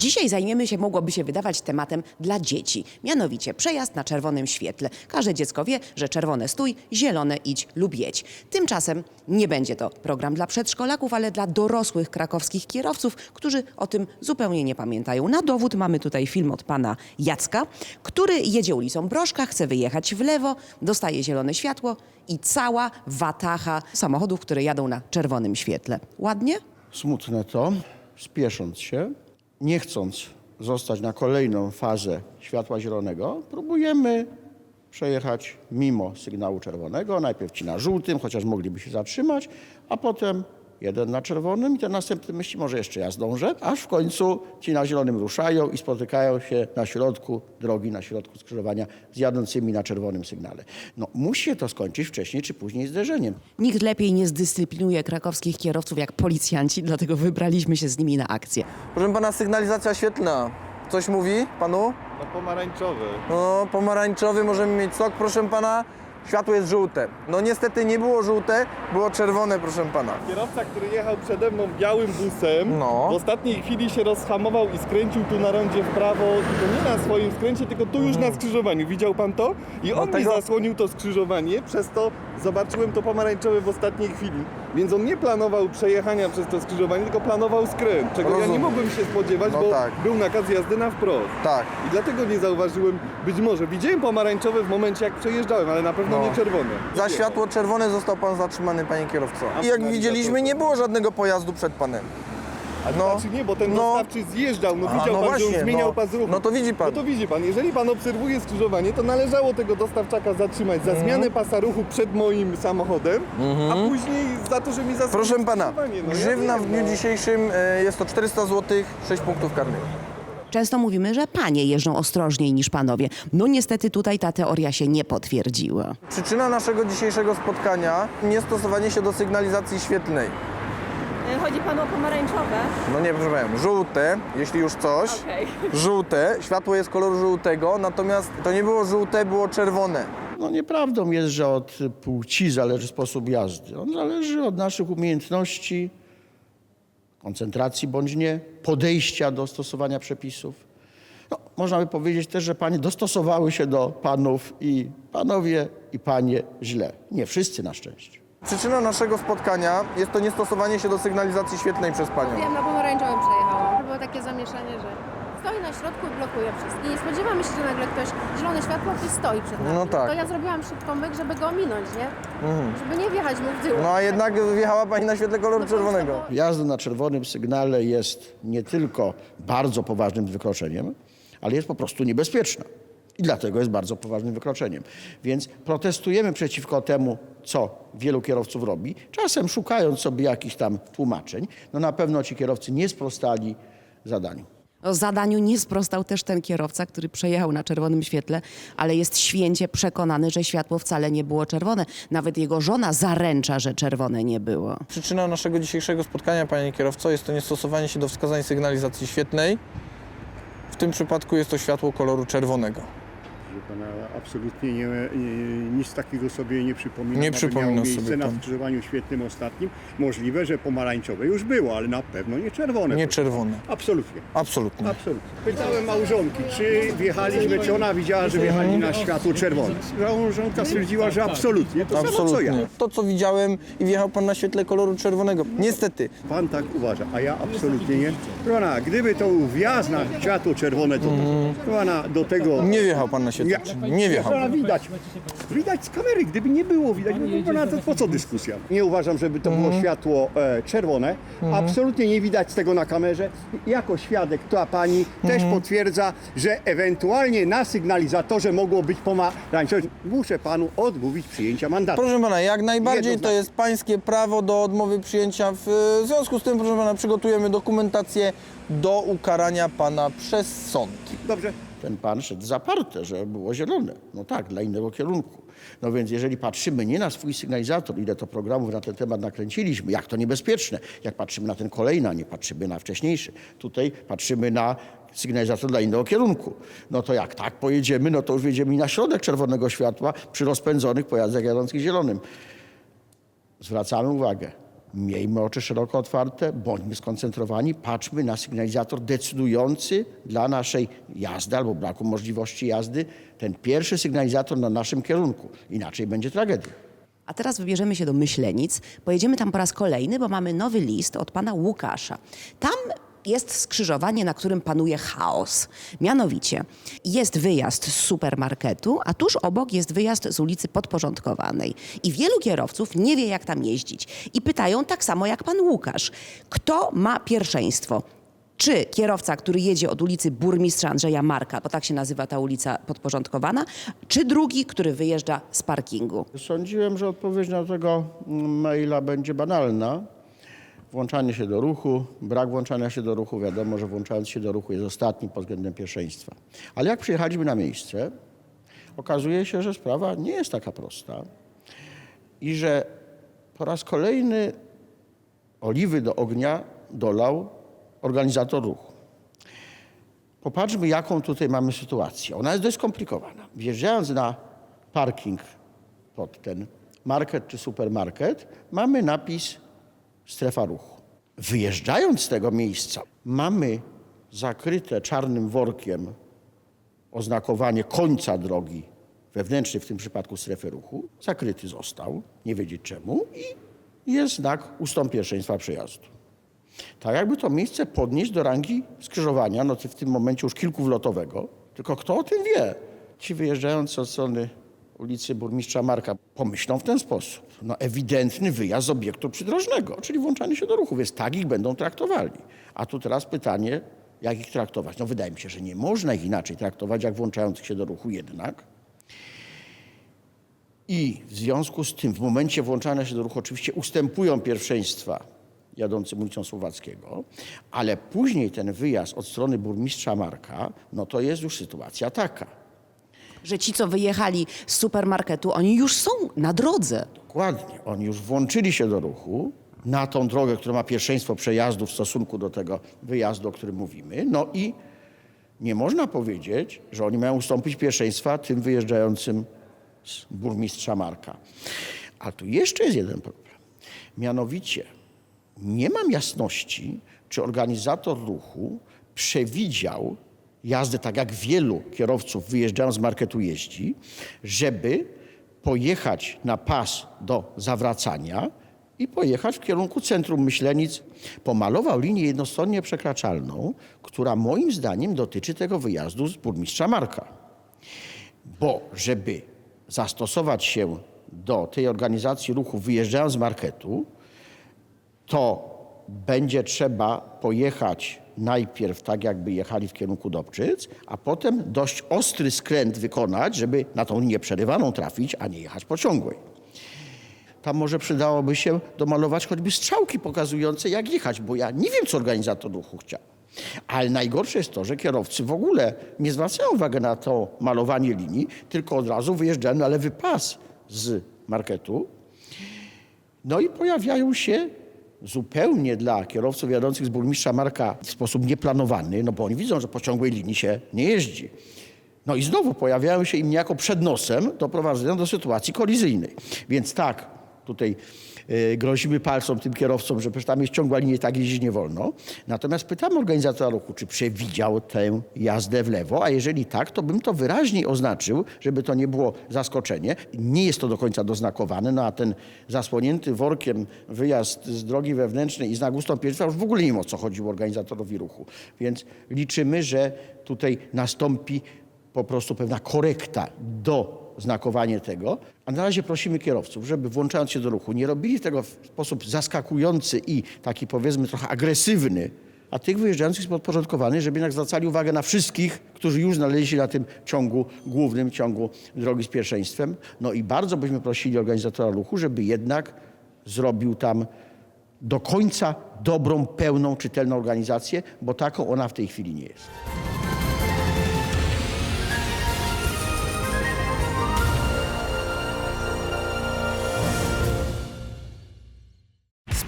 Dzisiaj zajmiemy się, mogłoby się wydawać, tematem dla dzieci. Mianowicie przejazd na czerwonym świetle. Każde dziecko wie, że czerwone stój, zielone idź lub jedź. Tymczasem nie będzie to program dla przedszkolaków, ale dla dorosłych krakowskich kierowców, którzy o tym zupełnie nie pamiętają. Na dowód mamy tutaj film od pana Jacka, który jedzie ulicą Broszka, chce wyjechać w lewo, dostaje zielone światło i cała watacha samochodów, które jadą na czerwonym świetle. Ładnie? Smutne to, spiesząc się, nie chcąc zostać na kolejną fazę światła zielonego, próbujemy przejechać mimo sygnału czerwonego. Najpierw ci na żółtym, chociaż mogliby się zatrzymać, a potem jeden na czerwonym i ten następny myśli, może jeszcze ja zdążę, aż w końcu ci na zielonym ruszają i spotykają się na środku drogi, na środku skrzyżowania z jadącymi na czerwonym sygnale. No, musi się to skończyć wcześniej czy później zderzeniem. Nikt lepiej nie zdyscyplinuje krakowskich kierowców jak policjanci, dlatego wybraliśmy się z nimi na akcję. Proszę pana, sygnalizacja świetlna. Coś mówi panu? No pomarańczowy. No, pomarańczowy, możemy mieć sok, proszę pana. Światło jest żółte. No niestety nie było żółte, było czerwone, proszę pana. Kierowca, który jechał przede mną białym busem, No. w ostatniej chwili się rozhamował i skręcił tu na rondzie w prawo. I to nie na swoim skręcie, tylko tu już na skrzyżowaniu. Widział pan to? I on mi tego- zasłonił to skrzyżowanie, przez to zobaczyłem to pomarańczowe w ostatniej chwili. Więc on nie planował przejechania przez to skrzyżowanie, tylko planował skręt, czego ja nie Rozumiem. mogłem się spodziewać, No bo tak. był nakaz jazdy na wprost. Tak. I dlatego nie zauważyłem, być może widziałem pomarańczowe w momencie jak przejeżdżałem, ale na pewno No. nie czerwone. Za światło czerwone został pan zatrzymany, panie kierowco. I jak widzieliśmy, nie było żadnego pojazdu przed panem. A No. znaczy nie, bo ten No. dostawczy zjeżdżał, no A, widział no pan, że właśnie, on zmieniał no. pas ruchu. No to widzi pan. No to widzi pan, jeżeli pan obserwuje skrzyżowanie, to należało tego dostawczaka zatrzymać Mhm. za zmianę pasa ruchu przed moim samochodem, a później za to, że mi zasłonił Proszę pana, skrzyżowanie. No, ja grzywna w dniu no. dzisiejszym e, jest to 400 zł, 6 punktów karnych. Często mówimy, że panie jeżdżą ostrożniej niż panowie. No niestety tutaj ta teoria się nie potwierdziła. Przyczyna naszego dzisiejszego spotkania niestosowanie się do sygnalizacji świetlnej. Chodzi panu o pomarańczowe? No nie, proszę panią, żółte, jeśli już coś, Okej. żółte, światło jest koloru żółtego, natomiast to nie było żółte, było czerwone. No nieprawdą jest, że od płci zależy sposób jazdy. On zależy od naszych umiejętności, koncentracji bądź nie, podejścia do stosowania przepisów. No, można by powiedzieć też, że panie dostosowały się do panów i panowie i panie źle. Nie wszyscy na szczęście. Przyczyną naszego spotkania jest to niestosowanie się do sygnalizacji świetlnej przez panią. Wiem, na pomarańczowym przejechałam. Było takie zamieszanie, że stoi na środku i blokuje wszystkich. Nie spodziewamy się, że nagle ktoś zielone światło i stoi przed nami. No tak. To ja zrobiłam szybko myk, żeby go ominąć, nie? Żeby nie wjechać mu w tył. No a jednak wjechała pani na świetle koloru No czerwonego. Jazda na czerwonym sygnale jest nie tylko bardzo poważnym wykroczeniem, ale jest po prostu niebezpieczna. I dlatego jest bardzo poważnym wykroczeniem. Więc protestujemy przeciwko temu, co wielu kierowców robi, czasem szukając sobie jakichś tam tłumaczeń. No na pewno ci kierowcy nie sprostali zadaniu. O zadaniu nie sprostał też ten kierowca, który przejechał na czerwonym świetle, ale jest święcie przekonany, że światło wcale nie było czerwone. Nawet jego żona zaręcza, że czerwone nie było. Przyczyna naszego dzisiejszego spotkania, panie kierowco, jest to niestosowanie się do wskazań sygnalizacji świetlnej. W tym przypadku jest to światło koloru czerwonego. Pana absolutnie nie, nie, nic takiego sobie nie przypomina. Nie miało miejsce sobie na skrzyżowaniu świetnym ostatnim. Możliwe, że pomarańczowe już było, ale na pewno nie czerwone. Nie czerwone. Absolutnie. Absolutnie. Absolutnie. Pytałem małżonki, czy wjechaliśmy, czy ona widziała, że wjechali na światło czerwone. Małżonka stwierdziła, że absolutnie. To samo co ja. Absolutnie. To, co widziałem i wjechał pan na świetle koloru czerwonego. Niestety. Pan tak uważa, a ja absolutnie nie. Proszę pana, gdyby to był wjazd na światło czerwone, to proszę pana, do tego... Nie wjechał pan na świetle. Nie wjechał. Widać. Widać z kamery. Gdyby nie było widać, no to pana, to po co dyskusja? Nie uważam, żeby to było światło e, czerwone. Absolutnie nie widać tego na kamerze. Jako świadek ta pani też potwierdza, że ewentualnie na sygnalizatorze mogło być pomarańczowe. Muszę panu odmówić przyjęcia mandatu. Proszę pana, jak najbardziej to jest pańskie prawo do odmowy przyjęcia. W związku z tym, proszę pana, przygotujemy dokumentację do ukarania pana przez sąd. Dobrze. Ten pan szedł zaparte, że było zielone. No tak, dla innego kierunku. No więc jeżeli patrzymy nie na swój sygnalizator, ile to programów na ten temat nakręciliśmy, jak to niebezpieczne, jak patrzymy na ten kolejny, a nie patrzymy na wcześniejszy. Tutaj patrzymy na sygnalizator dla innego kierunku. No to jak tak pojedziemy, no to już wjedziemy na środek czerwonego światła przy rozpędzonych pojazdach jadących zielonym. Zwracamy uwagę. Miejmy oczy szeroko otwarte, bądźmy skoncentrowani, patrzmy na sygnalizator decydujący dla naszej jazdy albo braku możliwości jazdy, ten pierwszy sygnalizator na naszym kierunku. Inaczej będzie tragedia. A teraz wybierzemy się do Myślenic. Pojedziemy tam po raz kolejny, bo mamy nowy list od pana Łukasza. Tam jest skrzyżowanie, na którym panuje chaos. Mianowicie jest wyjazd z supermarketu, a tuż obok jest wyjazd z ulicy Podporządkowanej. I wielu kierowców nie wie, jak tam jeździć. I pytają tak samo jak pan Łukasz. Kto ma pierwszeństwo? Czy kierowca, który jedzie od ulicy Burmistrza Andrzeja Marka, bo tak się nazywa ta ulica podporządkowana, czy drugi, który wyjeżdża z parkingu? Sądziłem, że odpowiedź na tego maila będzie banalna. Włączanie się do ruchu, brak włączania się do ruchu, wiadomo, że włączając się do ruchu jest ostatni pod względem pierwszeństwa. Ale jak przyjechaliśmy na miejsce, okazuje się, że sprawa nie jest taka prosta i że po raz kolejny oliwy do ognia dolał organizator ruchu. Popatrzmy, jaką tutaj mamy sytuację. Ona jest dość skomplikowana. Wjeżdżając na parking pod ten market czy supermarket, mamy napis strefa ruchu. Wyjeżdżając z tego miejsca, mamy zakryte czarnym workiem oznakowanie końca drogi wewnętrznej, w tym przypadku strefy ruchu. Zakryty został, nie wiedzieć czemu, i jest znak ustąp pierwszeństwa przejazdu. Tak jakby to miejsce podnieść do rangi skrzyżowania, no w tym momencie już kilkuwlotowego. Tylko kto o tym wie? Ci wyjeżdżający od strony ulicy Burmistrza Marka pomyślą w ten sposób. No ewidentny wyjazd z obiektu przydrożnego, czyli włączanie się do ruchu, więc tak ich będą traktowali. A tu teraz pytanie, jak ich traktować? No wydaje mi się, że nie można ich inaczej traktować, jak włączających się do ruchu jednak. I w związku z tym w momencie włączania się do ruchu oczywiście ustępują pierwszeństwa jadącym ulicą Słowackiego, ale później ten wyjazd od strony burmistrza Marka, no to jest już sytuacja taka. Że ci, co wyjechali z supermarketu, oni już są na drodze. Dokładnie. Oni już włączyli się do ruchu na tą drogę, która ma pierwszeństwo przejazdu w stosunku do tego wyjazdu, o którym mówimy. No i nie można powiedzieć, że oni mają ustąpić pierwszeństwa tym wyjeżdżającym z burmistrza Marka. A tu jeszcze jest jeden problem. Mianowicie nie mam jasności, czy organizator ruchu przewidział jazdę tak jak wielu kierowców wyjeżdżając z marketu jeździ, żeby pojechać na pas do zawracania i pojechać w kierunku centrum Myślenic. Pomalował linię jednostronnie przekraczalną, która moim zdaniem dotyczy tego wyjazdu z burmistrza Marka. Bo żeby zastosować się do tej organizacji ruchu wyjeżdżając z marketu, to będzie trzeba pojechać najpierw tak, jakby jechali w kierunku Dobczyc, a potem dość ostry skręt wykonać, żeby na tą linię przerywaną trafić, a nie jechać po ciągłej. Tam może przydałoby się domalować choćby strzałki pokazujące, jak jechać, bo ja nie wiem, co organizator ruchu chciał. Ale najgorsze jest to, że kierowcy w ogóle nie zwracają uwagi na to malowanie linii, tylko od razu wyjeżdżają na lewy pas z marketu, no i pojawiają się zupełnie dla kierowców jadących z burmistrza Marka w sposób nieplanowany, no bo oni widzą, że po ciągłej linii się nie jeździ. No i znowu pojawiają się im niejako przed nosem, doprowadzając do sytuacji kolizyjnej. Więc tak, tutaj y, grozimy palcom tym kierowcom, że przecież tam jest ciągła linia tak jeździć nie wolno. Natomiast pytamy organizatora ruchu, czy przewidział tę jazdę w lewo, a jeżeli tak, to bym to wyraźniej oznaczył, żeby to nie było zaskoczenie. Nie jest to do końca doznakowane, no a ten zasłonięty workiem wyjazd z drogi wewnętrznej i znak ustąp pierwszeństwa już w ogóle nie wiem o co chodziło organizatorowi ruchu. Więc liczymy, że tutaj nastąpi po prostu pewna korekta do znakowania tego. A na razie prosimy kierowców, żeby włączając się do ruchu, nie robili tego w sposób zaskakujący i taki powiedzmy trochę agresywny, a tych wyjeżdżających jest podporządkowany, żeby jednak zwracali uwagę na wszystkich, którzy już znaleźli się na tym ciągu, głównym ciągu drogi z pierwszeństwem. No i bardzo byśmy prosili organizatora ruchu, żeby jednak zrobił tam do końca dobrą, pełną, czytelną organizację, bo taką ona w tej chwili nie jest.